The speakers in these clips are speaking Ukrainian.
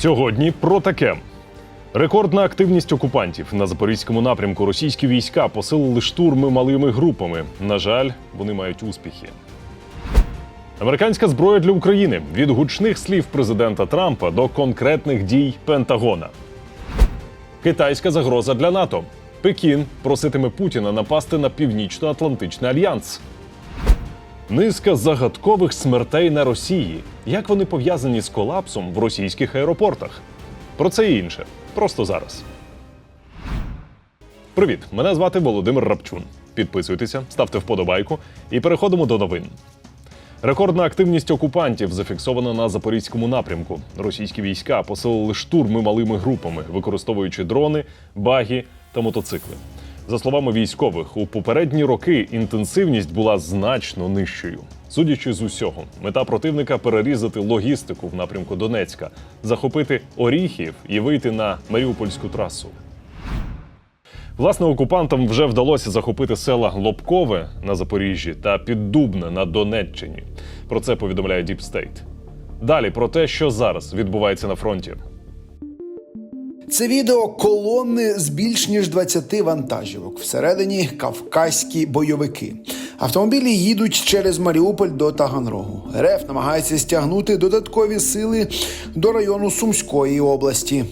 Сьогодні про таке. Рекордна активність окупантів на запорізькому напрямку. Російські війська посилили штурми малими групами. На жаль, вони мають успіхи. Американська зброя для України від гучних слів президента Трампа до конкретних дій Пентагона. Китайська загроза для НАТО. Пекін проситиме Путіна напасти на Північно-Атлантичний альянс. Низка загадкових смертей на Росії. Як вони пов'язані з колапсом в російських аеропортах? Про це і інше. Просто зараз. Привіт! Мене звати Володимир Рапчун. Підписуйтеся, ставте вподобайку і переходимо до новин. Рекордна активність окупантів зафіксована на запорізькому напрямку. Російські війська посилили штурми малими групами, використовуючи дрони, багі та мотоцикли. За словами військових, у попередні роки інтенсивність була значно нижчою. Судячи з усього, мета противника перерізати логістику в напрямку Донецька, захопити Оріхів і вийти на Маріупольську трасу. Власне, окупантам вже вдалося захопити села Лобкове на Запоріжжі та Піддубне на Донеччині. Про це повідомляє State. Далі про те, що зараз відбувається на фронті. Це відео колони з більш ніж 20 вантажівок. Всередині кавказькі бойовики. Автомобілі їдуть через Маріуполь до Таганрогу. РФ намагається стягнути додаткові сили до району Сумської області.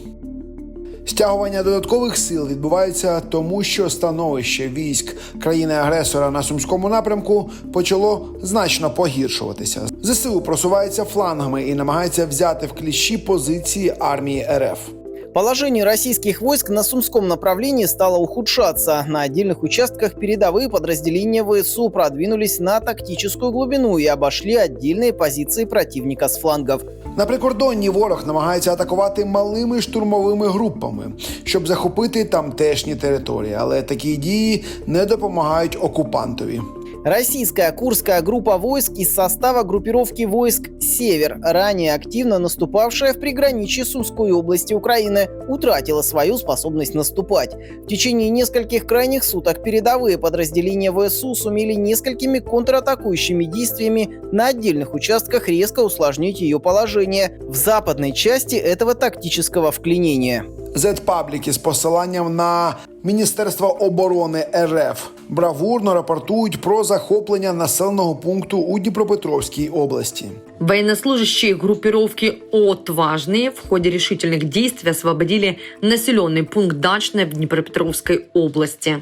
Стягування додаткових сил відбувається тому, що становище військ країни-агресора на сумському напрямку почало значно погіршуватися. ЗСУ просувається флангами і намагається взяти в кліщі позиції армії РФ. Положение российских войск на Сумском направлении стало ухудшаться. На отдельных участках передовые подразделения ВСУ продвинулись на тактическую глубину и обошли отдельные позиции противника с флангов. На прикордонні ворог намагається атакувати малими штурмовими групами, щоб захопити тамтешні території, але такі дії не допомагають окупантові. Российская Курская группа войск из состава группировки войск «Север», ранее активно наступавшая в приграничье Сумской области Украины, утратила свою способность наступать. В течение нескольких крайних суток передовые подразделения ВСУ сумели несколькими контратакующими действиями на отдельных участках резко усложнить ее положение в западной части этого тактического вклинения. Зетпабліки з посиланням на Міністерство оборони РФ – бравурно рапортують про захоплення населеного пункту у Дніпропетровській області. Военнослужащие группировки «Отважные» в ходе решительных действий освободили населенный пункт Дачное в Днепропетровской области.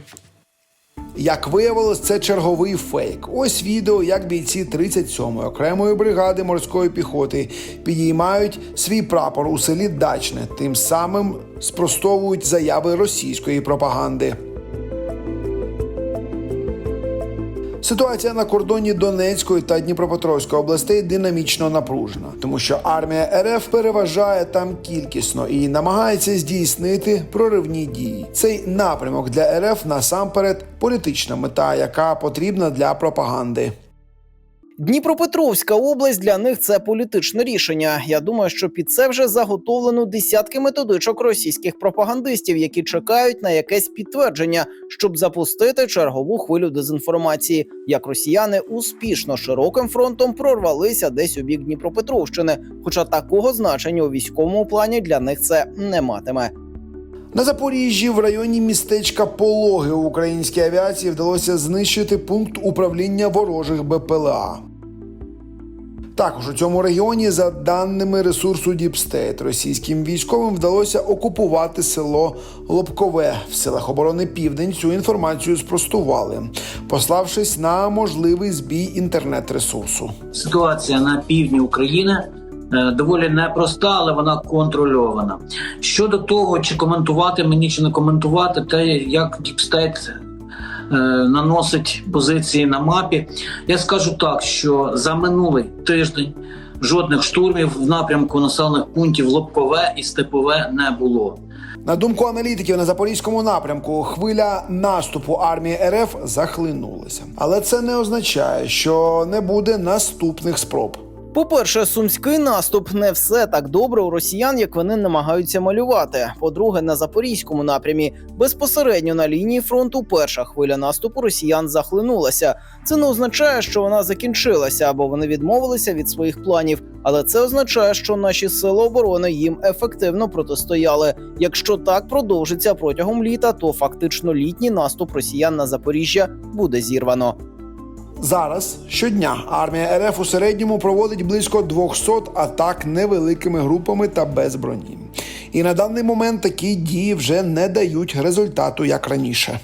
Як виявилось, це черговий фейк. Ось відео, як бійці 37-ї окремої бригади морської піхоти підіймають свій прапор у селі Дачне, тим самим спростовують заяви російської пропаганди. Ситуація на кордоні Донецької та Дніпропетровської областей динамічно напружена, тому що армія РФ переважає там кількісно і намагається здійснити проривні дії. Цей напрямок для РФ насамперед політична мета, яка потрібна для пропаганди. Дніпропетровська область для них це політичне рішення. Я думаю, що під це вже заготовлено десятки методичок російських пропагандистів, які чекають на якесь підтвердження, щоб запустити чергову хвилю дезінформації. Як росіяни успішно широким фронтом прорвалися десь у бік Дніпропетровщини, хоча такого значення у військовому плані для них це не матиме. На Запоріжжі в районі містечка Пологи українській авіації вдалося знищити пункт управління ворожих БПЛА. Також у цьому регіоні, за даними ресурсу Діпстейт, російським військовим вдалося окупувати село Лобкове в силах оборони Південь. Цю інформацію спростували, пославшись на можливий збій інтернет-ресурсу. ситуація на півдні України доволі непроста, але вона контрольована. Щодо того, чи коментувати мені, чи не коментувати, те, як Діпстейт наносить позиції на мапі, я скажу так, що за минулий тиждень жодних штурмів в напрямку населених пунктів Лобкове і Степове не було. На думку аналітиків на запорізькому напрямку, хвиля наступу армії РФ захлинулася, але це не означає, що не буде наступних спроб. По-перше, сумський наступ не все так добре у росіян, як вони намагаються малювати. По-друге, на запорізькому напрямі безпосередньо на лінії фронту перша хвиля наступу росіян захлинулася. Це не означає, що вона закінчилася або вони відмовилися від своїх планів, але це означає, що наші сили оборони їм ефективно протистояли. Якщо так продовжиться протягом літа, то фактично літній наступ росіян на Запоріжжя буде зірвано. Зараз щодня армія РФ у середньому проводить близько 200 атак невеликими групами та без броні. І на даний момент такі дії вже не дають результату як раніше.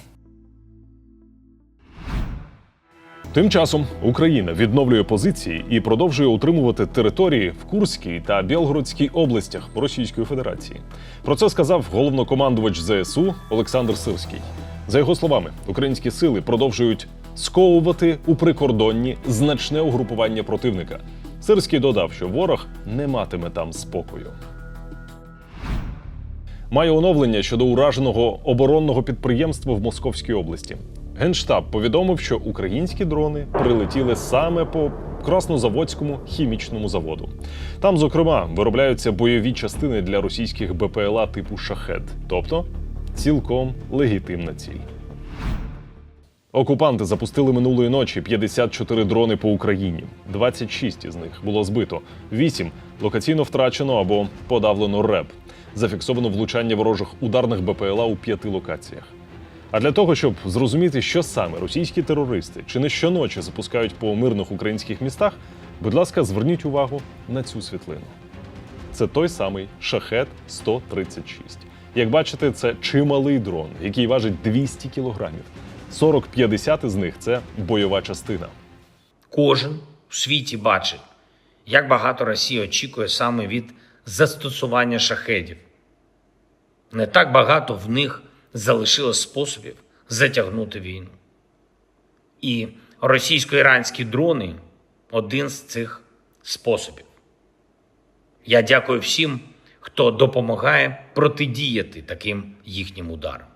Тим часом Україна відновлює позиції і продовжує утримувати території в Курській та Білгородській областях Російської Федерації. Про це сказав головнокомандувач ЗСУ Олександр Сирський. За його словами, українські сили продовжують сковувати у прикордонні значне угрупування противника. Сирський додав, що ворог не матиме там спокою. Має оновлення щодо ураженого оборонного підприємства в Московській області. Генштаб повідомив, що українські дрони прилетіли саме по Краснозаводському хімічному заводу. Там, зокрема, виробляються бойові частини для російських БПЛА типу шахет, тобто цілком легітимна ціль. Окупанти запустили минулої ночі 54 дрони по Україні. 26 із них було збито, 8 локаційно втрачено або подавлено РЕП. Зафіксовано влучання ворожих ударних БПЛА у п'яти локаціях. А для того, щоб зрозуміти, що саме російські терористи чи не щоночі запускають по мирних українських містах, будь ласка, зверніть увагу на цю світлину. Це той самий шахет 136. Як бачите, це чималий дрон, який важить 200 кілограмів. 40-50 із них це бойова частина. Кожен у світі бачить, як багато Росія очікує саме від застосування шахедів. Не так багато в них залишилось способів затягнути війну. І російсько-іранські дрони один з цих способів. Я дякую всім, хто допомагає протидіяти таким їхнім ударам.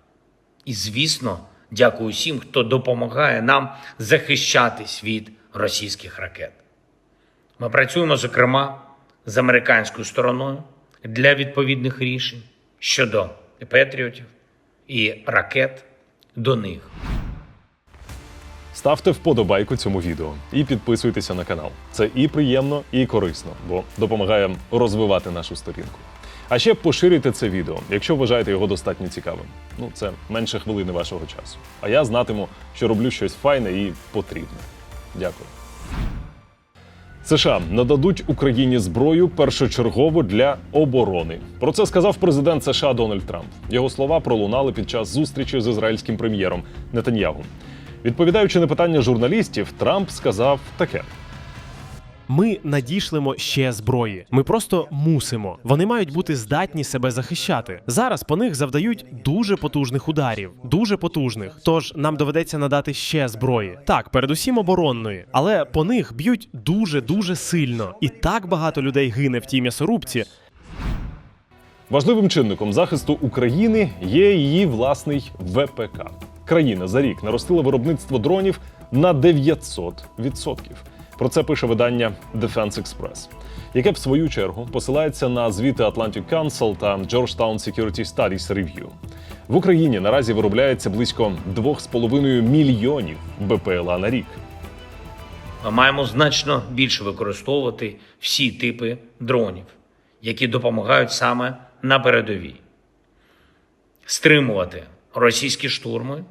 І, звісно, дякую всім, хто допомагає нам захищатись від російських ракет. Ми працюємо, зокрема, з американською стороною для відповідних рішень щодо патріотів і ракет до них. Ставте вподобайку цьому відео і підписуйтеся на канал. Це і приємно, і корисно, бо допомагає розвивати нашу сторінку. А ще поширюйте це відео, якщо вважаєте його достатньо цікавим. Ну, це менше хвилини вашого часу. А я знатиму, що роблю щось файне і потрібне. Дякую. США нададуть Україні зброю першочергово для оборони. Про це сказав президент США Дональд Трамп. Його слова пролунали під час зустрічі з ізраїльським прем'єром Нетаньягу. Відповідаючи на питання журналістів, Трамп сказав таке: Ми надішлемо ще зброї. Ми просто мусимо. Вони мають бути здатні себе захищати. Зараз по них завдають дуже потужних ударів, дуже потужних. Тож нам доведеться надати ще зброї. Так, передусім оборонної, але по них б'ють дуже дуже сильно. І так багато людей гине в тій м'ясорубці. Важливим чинником захисту України є її власний ВПК. Країна за рік наростила виробництво дронів на 900%. Про це пише видання Defense Express, яке в свою чергу посилається на звіти Atlantic Council та Georgetown Security Studies Review. В Україні наразі виробляється близько 2,5 мільйонів БПЛА на рік. Ми маємо значно більше використовувати всі типи дронів, які допомагають саме на передовій, стримувати російські штурми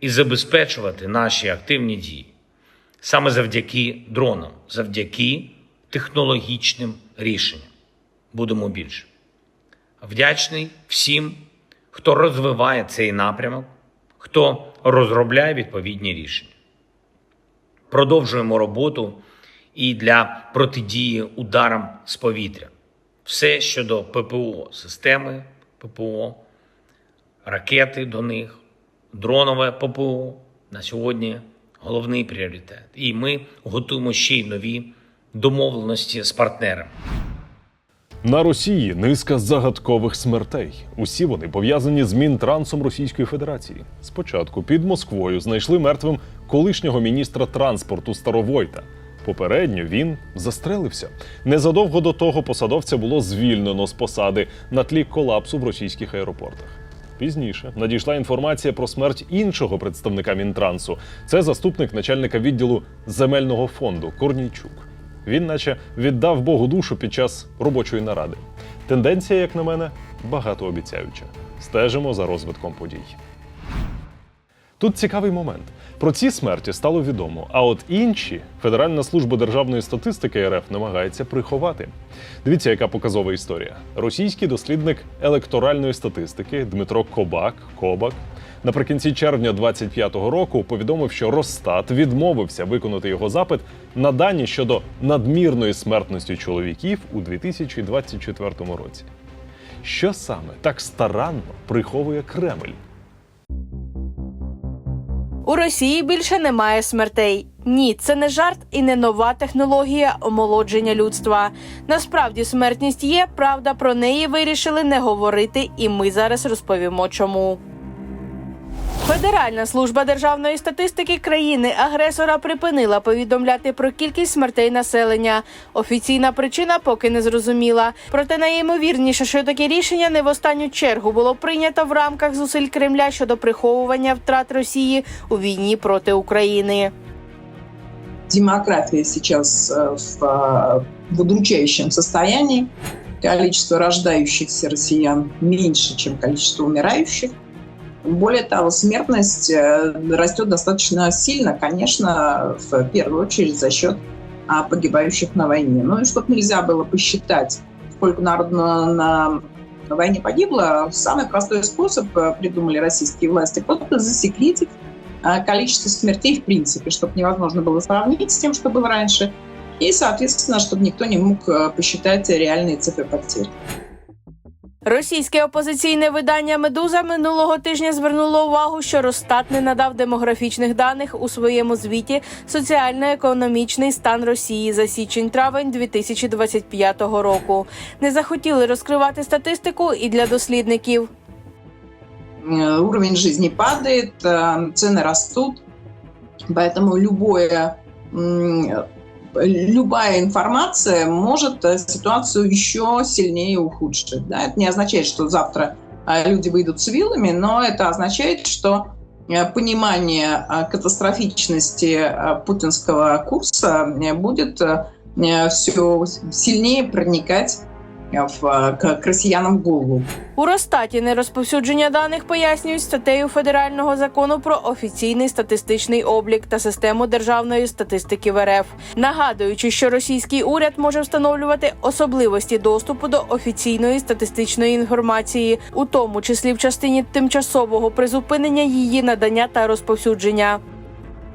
і забезпечувати наші активні дії саме завдяки дронам, завдяки технологічним рішенням. Будемо більше. Вдячний всім, хто розвиває цей напрямок, хто розробляє відповідні рішення. Продовжуємо роботу і для протидії ударам з повітря. Все щодо ППО, системи ППО, ракети до них, дронове ППО на сьогодні головний пріоритет. І ми готуємо ще й нові домовленості з партнерами. На Росії низка загадкових смертей. Усі вони пов'язані з Мінтрансом Російської Федерації. Спочатку під Москвою знайшли мертвим колишнього міністра транспорту Старовойта. Попередньо він застрелився. Незадовго до того посадовця було звільнено з посади на тлі колапсу в російських аеропортах. Пізніше надійшла інформація про смерть іншого представника Мінтрансу. Це заступник начальника відділу земельного фонду Корнійчук. Він, наче, віддав Богу душу під час робочої наради. Тенденція, як на мене, багатообіцяюча. Стежимо за розвитком подій. Тут цікавий момент. Про ці смерті стало відомо, а от інші Федеральна служба державної статистики РФ намагається приховати. Дивіться, яка показова історія. Російський дослідник електоральної статистики Дмитро Кобак Кобак наприкінці червня 25-го року повідомив, що Росстат відмовився виконати його запит на дані щодо надмірної смертності чоловіків у 2024 році. Що саме так старанно приховує Кремль? У Росії більше немає смертей. Ні, це не жарт і не нова технологія омолодження людства. Насправді смертність є, правда, про неї вирішили не говорити, і ми зараз розповімо чому. Федеральна служба державної статистики країни-агресора припинила повідомляти про кількість смертей населення. Офіційна причина поки не зрозуміла. Проте найімовірніше, що таке рішення не в останню чергу було прийнято в рамках зусиль Кремля щодо приховування втрат Росії у війні проти України. демократия сейчас в, в удручающем состоянии. Количество рождающихся россиян меньше, чем количество умирающих. Более того, смертность э, растет достаточно сильно, конечно, в первую очередь за счет а, погибающих на войне. Ну и чтобы нельзя было посчитать, сколько народу на, на войне погибло, самый простой способ э, придумали российские власти – просто засекретить а, количество смертей в принципе, чтобы невозможно было сравнить с тем, что было раньше, и, соответственно, чтобы никто не мог э, посчитать реальные цифры потерь. Російське опозиційне видання Медуза минулого тижня звернуло увагу, що Росстат не надав демографічних даних у своєму звіті соціально-економічний стан Росії за січень-травень 2025 року. Не захотіли розкривати статистику і для дослідників. Э, Уровень жизни падает, э, цены растут, поэтому любое м, любая информация может э, ситуацию еще сильнее ухудшить. Да? Это не означает, что завтра э, люди выйдут с вилами, но это означает, что э, понимание катастрофичности путинского курса будет все сильнее проникать в, э, к, к россиянам в голову. У Росстаті нерозповсюдження даних пояснюють статтею федерального закону про офіційний статистичний облік та систему державної статистики в РФ, нагадуючи, що російський уряд може встановлювати особливості доступу до офіційної статистичної інформації, у тому числі в частині тимчасового призупинення її надання та розповсюдження.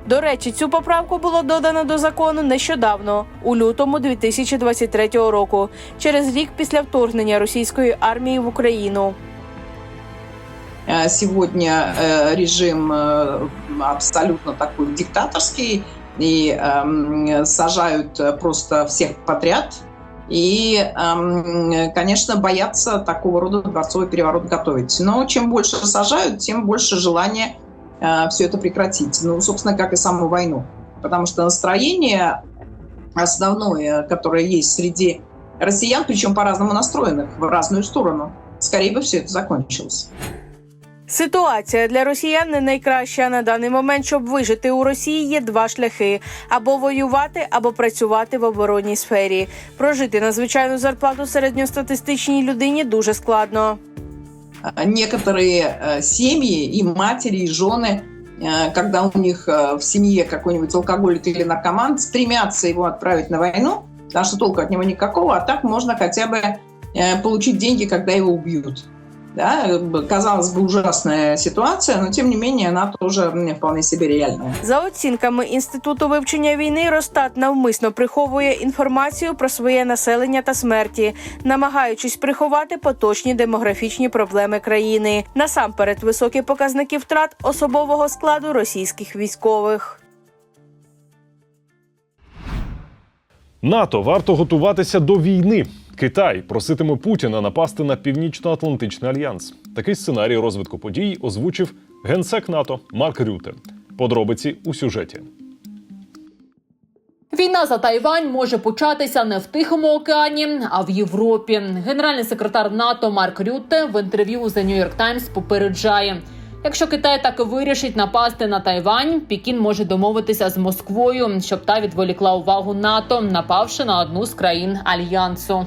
До речі, цю поправку було додано до закону нещодавно, у лютому 2023 року, через рік після вторгнення російської армії в Україну. Э, Сегодня э, режим э, абсолютно такой диктаторский, и эм, сажают э, просто всех подряд. И, эм, конечно, боятся такого рода дворцовый переворот готовить. Но чем больше сажают, тем больше желания все это прекратить. Ну, собственно, как и саму войну. Потому что настроение основное, которое есть среди россиян, причем по-разному настроенных, в разную сторону, скорее бы все это закончилось. Ситуація для росіян не найкраща на даний момент, щоб вижити у Росії. Є два шляхи: або воювати, або працювати в оборонній сфері. Прожити на звичайну зарплату середньостатистичній людині дуже складно. Некоторые э, семьи, и матери, и жены, э, когда у них э, в семье какой-нибудь алкоголик или наркоман, стремятся его отправить на войну, потому что толку от него никакого, а так можно хотя бы получить деньги, когда его убьют. Да, казалось бы, ужасная ситуация, но тем не менее она тоже вполне себе реальная. За оцінками інституту вивчення війни, Росстат навмисно приховує інформацію про своє населення та смерті, намагаючись приховати поточні демографічні проблеми країни. Насамперед, високі показники втрат особового складу російських військових. НАТО варто готуватися до війни. Китай проситиме Путіна напасти на Північно-Атлантичний альянс. Такий сценарій розвитку подій озвучив генсек НАТО Марк Рюте. Подробиці у сюжеті. Війна за Тайвань може початися не в Тихому океані, а в Європі. Генеральний секретар НАТО Марк Рютте в інтерв'ю The New York Times попереджає. Якщо Китай так і вирішить напасти на Тайвань, Пекін може домовитися з Москвою, щоб та відволікла увагу НАТО, напавши на одну з країн альянсу.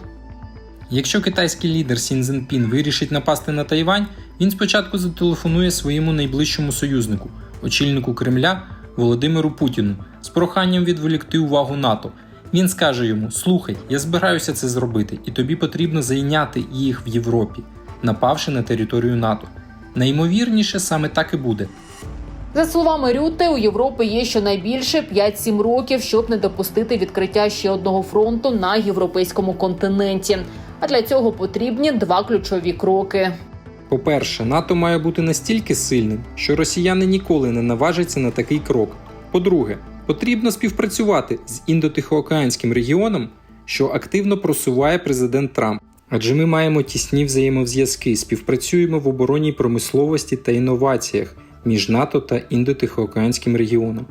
Якщо китайський лідер Сін Цзіньпін вирішить напасти на Тайвань, він спочатку зателефонує своєму найближчому союзнику, очільнику Кремля Володимиру Путіну, з проханням відволікти увагу НАТО. Він скаже йому: Слухай, я збираюся це зробити, і тобі потрібно зайняти їх в Європі, напавши на територію НАТО. Найімовірніше саме так і буде. За словами Рютте, у Європи є щонайбільше 5-7 років, щоб не допустити відкриття ще одного фронту на європейському континенті. Для цього потрібні два ключові кроки. По-перше, НАТО має бути настільки сильним, що росіяни ніколи не наважаться на такий крок. По-друге, потрібно співпрацювати з індотихоокеанським регіоном, що активно просуває президент Трамп. Адже ми маємо тісні взаємозв'язки, співпрацюємо в оборонній промисловості та інноваціях між НАТО та індотихоокеанським регіоном.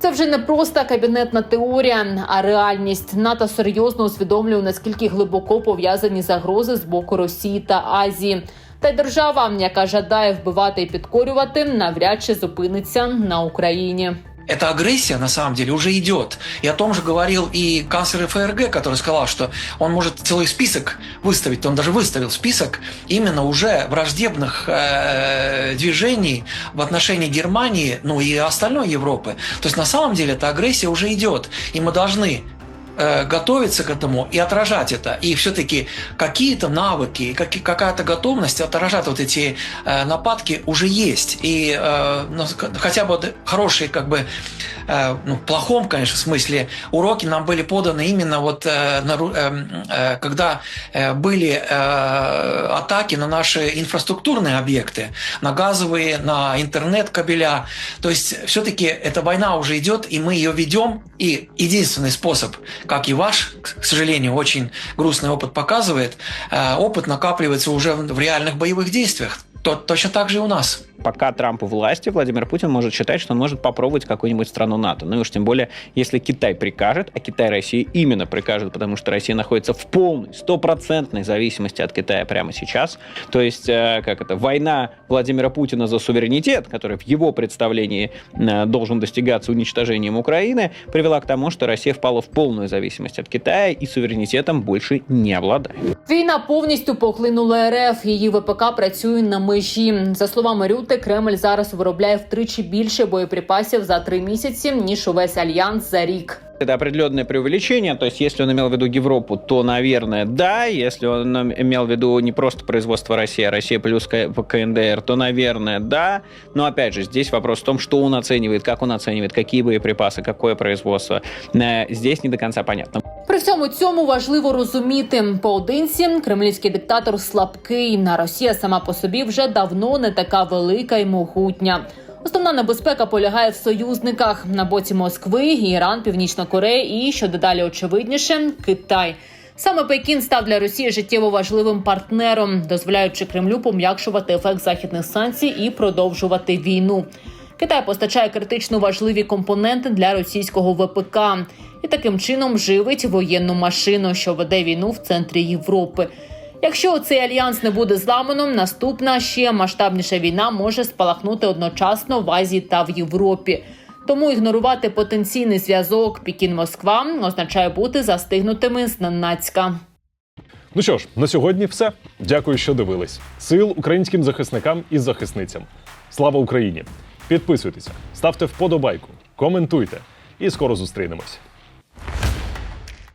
Це вже не просто кабінетна теорія, а реальність. НАТО серйозно усвідомлює наскільки глибоко пов'язані загрози з боку Росії та Азії. Та й держава, яка жадає вбивати і підкорювати, навряд чи зупиниться на Україні. Эта агрессия на самом деле уже идет. И о том же говорил и канцлер ФРГ, который сказал, что он может целый список выставить, он даже выставил список именно уже враждебных э, движений в отношении Германии, ну и остальной Европы. То есть на самом деле эта агрессия уже идет, и мы должны э, готовиться к этому и отражать это. И все-таки какие-то навыки, какие- какая-то готовность отражать вот эти э, нападки уже есть. И э, ну, к- хотя бы вот хорошие, как бы, э, ну, в плохом, конечно, смысле, уроки нам были поданы именно вот э, э, э, когда э, были э, атаки на наши инфраструктурные объекты, на газовые, на интернет-кабеля. То есть все-таки эта война уже идет, и мы ее ведем. И единственный способ, как и ваш, к сожалению, очень грустный опыт показывает, э, опыт накапливается уже в реальных боевых действиях. То- точно так же и у нас. Пока Трамп у власти, Владимир Путин может считать, что он может попробовать какую-нибудь страну НАТО. Ну и уж тем более, если Китай прикажет, а Китай России именно прикажет, потому что Россия находится в полной, стопроцентной зависимости от Китая прямо сейчас. То есть, э, как это, война Владимира Путина за суверенитет, который в его представлении э, должен достигаться уничтожением Украины, привела к тому, что Россия впала в полную зависимость от Китая и суверенитетом больше не обладает. Війна повністю поглинула РФ. Її ВПК працює на межі. За словами Рюти, Кремль зараз виробляє втричі більше боєприпасів за три місяці ніж увесь альянс за рік. Это определенное преувеличение, то есть если он имел в виду Европу, то, наверное, да, если он имел в виду не просто производство России, а Россия плюс К- КНДР, то, наверное, да, но, опять же, здесь вопрос в том, что он оценивает, как он оценивает, какие боеприпасы, какое производство, Э, здесь не до конца понятно. При всьому цьому важливо розуміти поодинці кремлівський диктатор слабкий. А Росія сама по собі вже давно не така велика і могутня. Основна небезпека полягає в союзниках на боці Москви, Іран, Північна Корея і що дедалі очевидніше Китай. Саме Пекін став для Росії життєво важливим партнером, дозволяючи Кремлю пом'якшувати ефект західних санкцій і продовжувати війну. Китай постачає критично важливі компоненти для російського ВПК і таким чином живить воєнну машину, що веде війну в центрі Європи. Якщо цей альянс не буде зламано, наступна ще масштабніша війна може спалахнути одночасно в Азії та в Європі. Тому ігнорувати потенційний зв'язок Пекін-Москва означає бути застигнутими зненацька. Ну що ж, на сьогодні все. Дякую, що дивились. Сил українським захисникам і захисницям. Слава Україні! Підписуйтеся, ставте вподобайку, коментуйте і скоро зустрінемось.